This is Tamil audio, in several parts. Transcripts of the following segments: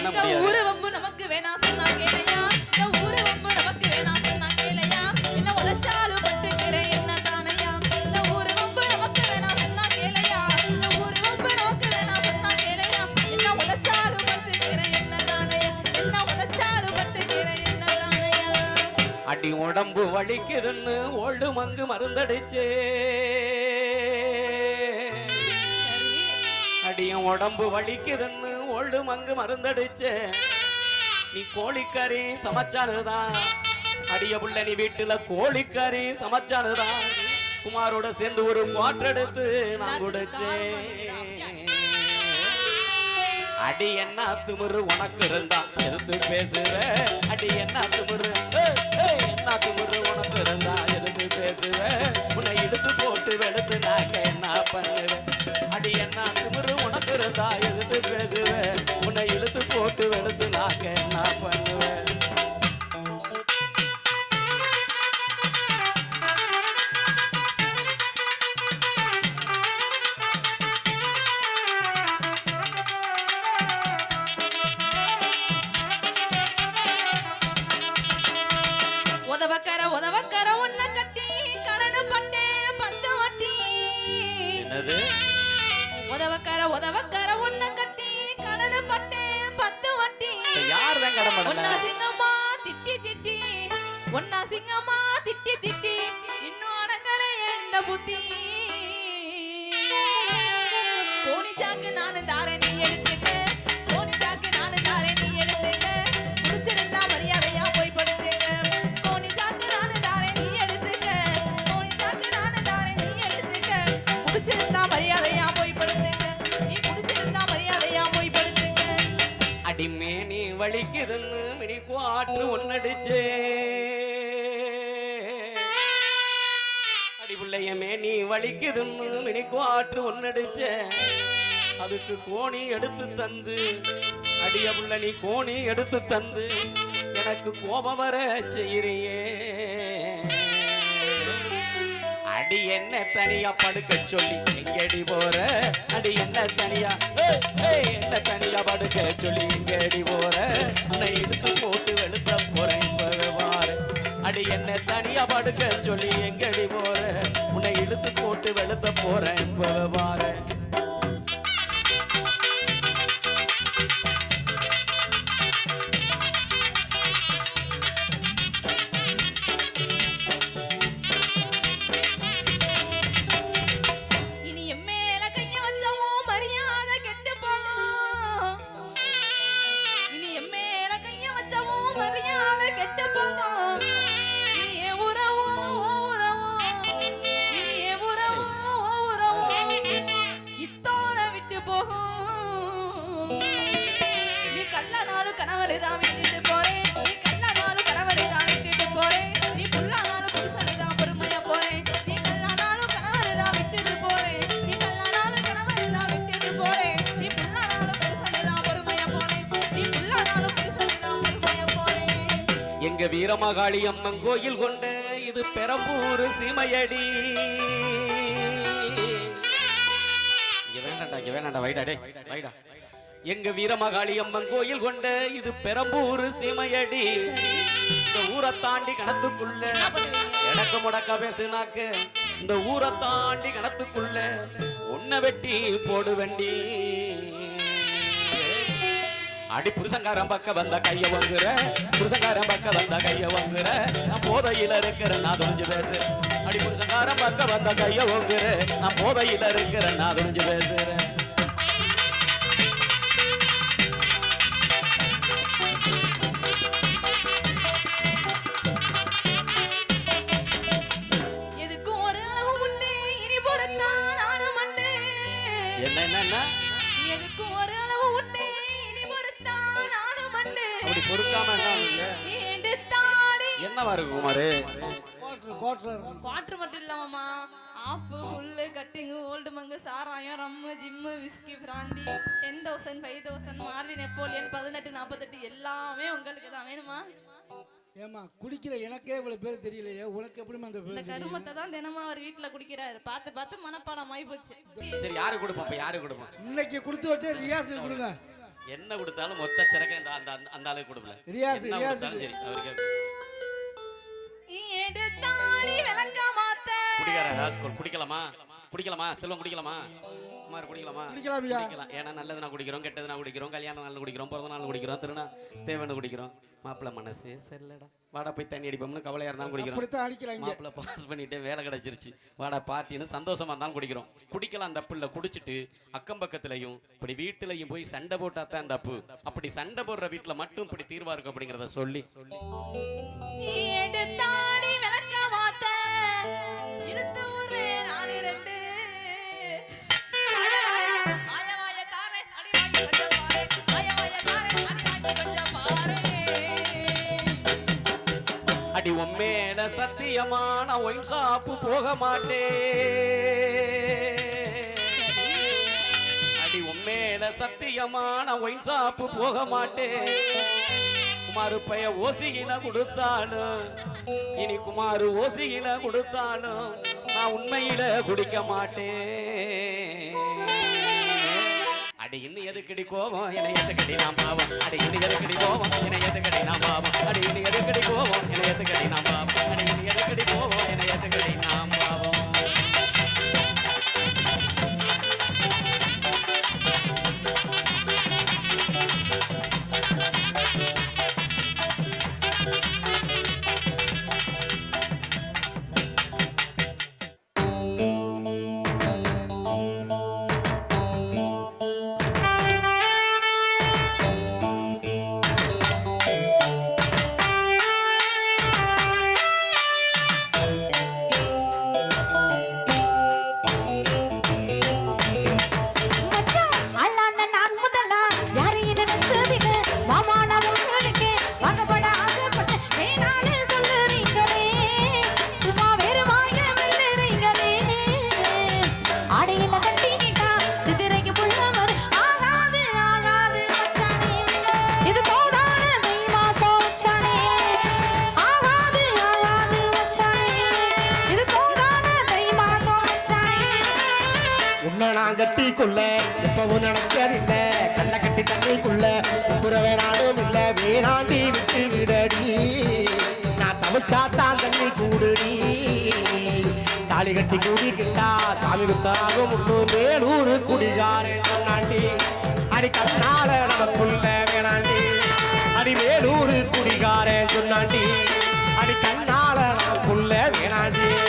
இந்த முடியாது. ஊரு வம்பு நமக்கு வேணா சொன்னா கேளையா. இந்த ஊரு வம்பு நமக்கு வேணா சொன்னா கேளையா. என்ன உழைச்சாலும் பட்டுக்கிறேன் என்ன தானையா இந்த ஊரு வம்பு நமக்கு வேணா சொன்னா கேளையா. இந்த ஊரு வம்பு நமக்கு வேணா சொன்னா கேளையா. என்ன உழைச்சாலும் பட்டுக்கிறேன் என்ன தானையா என்ன உழைச்சாலும் பட்டுக்கிறேன் என்ன தானையா அடி உடம்பு வலிக்குதுன்னு ஓல்டு மங்கு மருந்தடிச்சே. அடியும் உடம்பு வலிக்குதுன்னு ஓல்டு மங்கு மருந்தடிச்சே. நீ கோழிக்கறி சமைச்சானுதான் அடிய புள்ள நீ வீட்டுல கோழிக்கறி சமைச்சானுதான் குமாரோட சேர்ந்து ஒரு எடுத்து நான் குடிச்சேன். அடி என்ன திமிரு உனக்கு இருந்தா? எதிர்த்து பேசுற. அடி என்ன திமிரு? என்ன திமிரு உனக்கு இருந்தா? எதிர்த்து பேசுற. உன்னை இழுத்து போட்டு வெளுத்து நாக்க என்ன பண்ணுவேன்? அடி என்ன திமிரு புத்தி. கோணி நானு தாரேன் நீ எடுத்துக்க. கோணி நானு தாரேன் நீ எடுத்துக்க. குடிச்சிருந்தா மரியாதையா போய் படுத்துக்க கோணி நானு தாரேன் நீ எடுத்துக்க. கோணி நானு தாரேன் நீ எடுத்துக்க. குடிச்சிருந்தா மரியாதையா போய் படுத்துக்க நீ குடிச்சிருந்தா மரியாதையா போய் படுத்துக்க அடிமேனி வலிக்குதுன்னு மினி குவாட்டு ஒன்னடிச்சே அடி நீ மேனி வலிக்குதுன்னு மினி குவாற்று ஒன்னடிச்சே. அதுக்கு கோணி எடுத்து தந்து. அடிய புள்ள நீ கோணி எடுத்து தந்து. எனக்கு கோபம் வர செய்கிறியே அடி என்ன தனியா படுக்க சொல்லி எங்கடி போற? அடி என்ன தனியா என்ன தனியா படுக்க சொல்லி எங்கடி போற? உன்னை இழுத்து போட்டு வெளுத்த போறேன். அடி என்ன தனியா படுக்க சொல்லி எங்கடி போற? உன்னை இழுத்து போட்டு வெளுத்த போறேன் இப்பவே வீரமகாளி அம்மன் கோயில் கொண்ட இது பெரம்பூர் சீமையடி. இங்க இங்க வைடா வைடா. எங்க வீரமகாளி அம்மன் கோயில் கொண்ட இது பெரம்பூர் சீமையடி. இந்த ஊரை தாண்டி கணத்துக்குள்ள எனக்கு முடக்க பேசுனாக்க இந்த ஊரை தாண்டி கணத்துக்குள்ள உன்னை வெட்டி போடுவண்டி. அடி புருஷங்காரன் பக்க வந்த கைய வாங்குற புருஷங்காரன் பக்க வந்த கைய வாங்குற நான் போதையில இருக்கிற நான் துணிஞ்சு பேசுறேன் அடி புருஷங்காரன் பக்க வந்த கைய வாங்குற நான் போதையில இருக்கிற நான் துணிஞ்சு பேசுறேன். அப்படி பொறுக்காம என்னவா இருக்கு குமாரு? வாட்டர் மட்டும் இல்லாமமா half full cutting Old Monk சாராயம் rum gym whisky brandy ten thousand five thousand Marley Napoleon பதினெட்டு நாற்பத்தெட்டு எல்லாமே உங்களுக்கு தான். வேணுமா? ஏமா குடிக்கிற எனக்கே இவ்வளவு பேர் தெரியலையே. உனக்கு எப்படிமா அந்த இந்த? கருமத்தை தான் தினமும் அவர் வீட்டுல குடிக்கிறாரு. பார்த்து பார்த்து மனப்பாடம் ஆகி போச்சு சரி யாரு கொடுப்போம் யாரு கொடுப்போம் இன்னைக்கு கொடுத்து வச்சே ரியாஸ் கொடுங்க. என்ன கொடுத்தாலும் மொத்த சிறக்க இந்த அந்த அந்த- அந்த ஆளுக்கு கொடுக்கல. ரியாஸ், ரியாஸ் சரி அவருக்கு குடிக்கலாமா? குடிக்கலாமா? செல்வம் குடிக்கலாமா? குமார் குடிக்கலாமா? குடிக்கலாம். குடிக்கலாம். ஏன்னா நல்லது நான் குடிக்கிறோம் கெட்டது நான் குடிக்கிறோம் கல்யாண நாள் குடிக்கிறோம் பிறந்த நாள் குடிக்கிறோம் திருநா தேவைன்னு குடிக்கிறோம். மாப்பிள்ளை மனசே சரிலடா வாடா போய் தண்ணி அடிப்போம்னு கவலையா இருந்தாலும் குடிக்கிறோம். அடிக்கிறாங்க மாப்பிள்ளை பாஸ் பண்ணிட்டு வேலை கிடைச்சிருச்சு. வாடா பார்ட்டின்னு சந்தோஷமா இருந்தாலும் குடிக்கிறோம். குடிக்கலாம் தப்பு இல்லை குடிச்சிட்டு அக்கம் பக்கத்துலயும் இப்படி வீட்டுலயும் போய் சண்டை போட்டா தான் தப்பு அப்படி சண்டை போடுற வீட்டுல மட்டும் இப்படி தீர்வா இருக்கும் அப்படிங்கறத சொல்லி. எடுத்தாடி என சத்தியமான ஒயின் ஷாப்பு போக மாட்டேன் அடி உண்மையில சத்தியமான ஒயின் ஷாப்பு போக மாட்டேன் குமாரு பைய ஓசியில கொடுத்தாலும் இனி குமாரு ஓசியில கொடுத்தாலும் நான் உண்மையில குடிக்க மாட்டேன் அடி இன்னும் எதுக்கடி கோபம்? என எதுக்கடி நான் பாவம்? அடி இன்னும் எதுக்கடி கோபம்? என எதுக்கடி நான் பாவம்? அடி இன்னும் எது உன்னை நான் கட்டி கொள்ள எப்பவும் நினைச்சதில்ல கண்ண கட்டி தண்ணிக்குள்ள. குறவே நாடும் இல்ல. வேணாண்டி விட்டு விடடி. நான் தமிச்சாத்தான் தண்ணி கூடுடி. தாலி கட்டி கூடிக்கிட்டா சாமி குத்தாகும் முன்னூறு வேலூர் குடிகாரே சொன்னாண்டி. அடி கண்ணால நமக்குள்ள வேணாண்டி. அடி வேலூர் குடிகாரே சொன்னாண்டி. அடி கண்ணால நமக்குள்ள வேணாண்டி.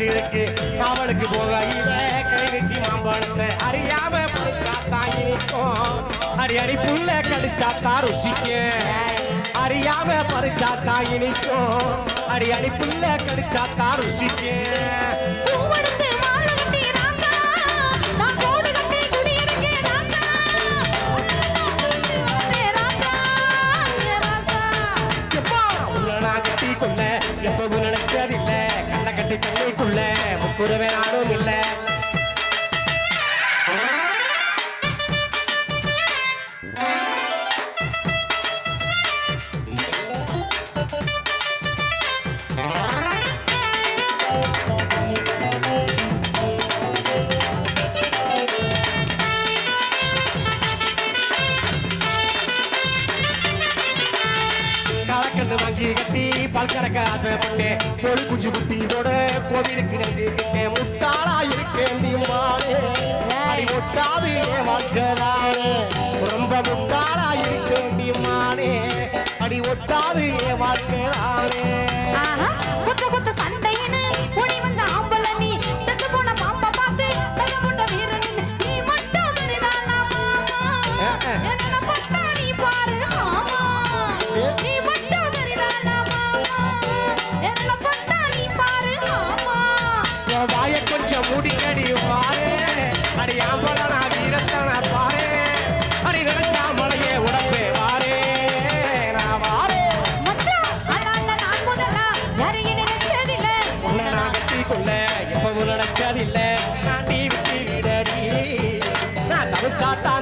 சீருக்கு காட்சி இருக்கு காவலுக்கு போகையில கை வெட்டி மாம்பழத்தை அறியாம பறிச்சாத்தா இனிக்கும். அடி அடி புள்ள கடிச்சாத்தா ருசிக்கும் அறியாம பறிச்சாத்தா இனிக்கும். அடி அடி புள்ள கடிச்சாத்தா ருசிக்கும் முக்குறவே நானும் இல்லை. கலக்கண்டு வாங்கி கட்டி பால் ஆசைப்பட்டேன் கோழி குஞ்சு குட்டியோட கோவிலுக்கு போக்குறானே ரொம்ப முட்டாளா இருக்க வேண்டியமானே அடி ஒட்டாது ஏ வாழ்க்கிறானே என்ன பார்த்தா நீ பாரு மாமா. நீ மட்டும் சரிதானாமா என்ன பார்த்தா Satan.